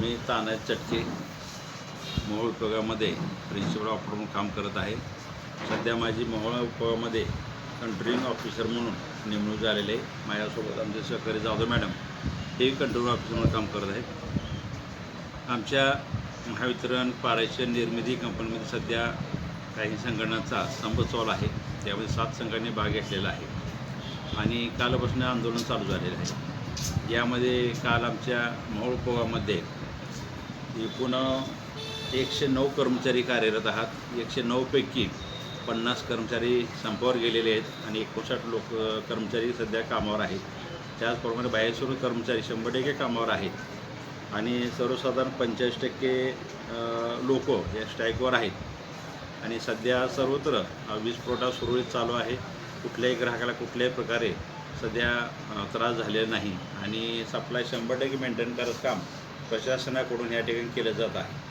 मी ताना चटके मोहोळ उपयोगामध्ये प्रिन्सिपल ऑफिसर म्हणून काम करत आहे. सध्या माझी मोहोळ उपयोगामध्ये कंट्रोलिंग ऑफिसर म्हणून नेमणूक झालेली आहे. माझ्यासोबत आमचे सहकारी जाधव मॅडम हेही कंट्रोलिंग ऑफिसर म्हणून काम करत आहेत. आमच्या महावितरण पारायच्या निर्मिती कंपनीमध्ये सध्या काही संघटनांचा स्तंभ चॉल आहे. त्यामध्ये सात संघांनी भाग घेतलेला आहे आणि कालपासून आंदोलन चालू झालेलं आहे. यामध्ये काल आमच्या मोहोळ उपगावामध्ये एकूण एकशे नऊ कर्मचारी कार्यरत आहात. एकशे नऊपैकी पन्नास कर्मचारी संपावर गेलेले आहेत आणि एकोणसाठ लोक कर्मचारी सध्या कामावर आहेत. त्याचप्रमाणे बाहेरसुरू कर्मचारी शंभर टक्के कामावर आहेत. आणि सर्वसाधारण पंचेचाळीस टक्के लोक या स्ट्राईकवर आहेत. आणि सध्या सर्वत्र वीज पुरवठा सुरळीत चालू आहे. कुठल्याही ग्राहकाला कुठल्याही प्रकारे सध्या त्रास झालेला नाही. आणि सप्लाय शंभर टक्के मेंटेन करत काम प्रशासनाकडून या ठिकाणी केलं जात आहे.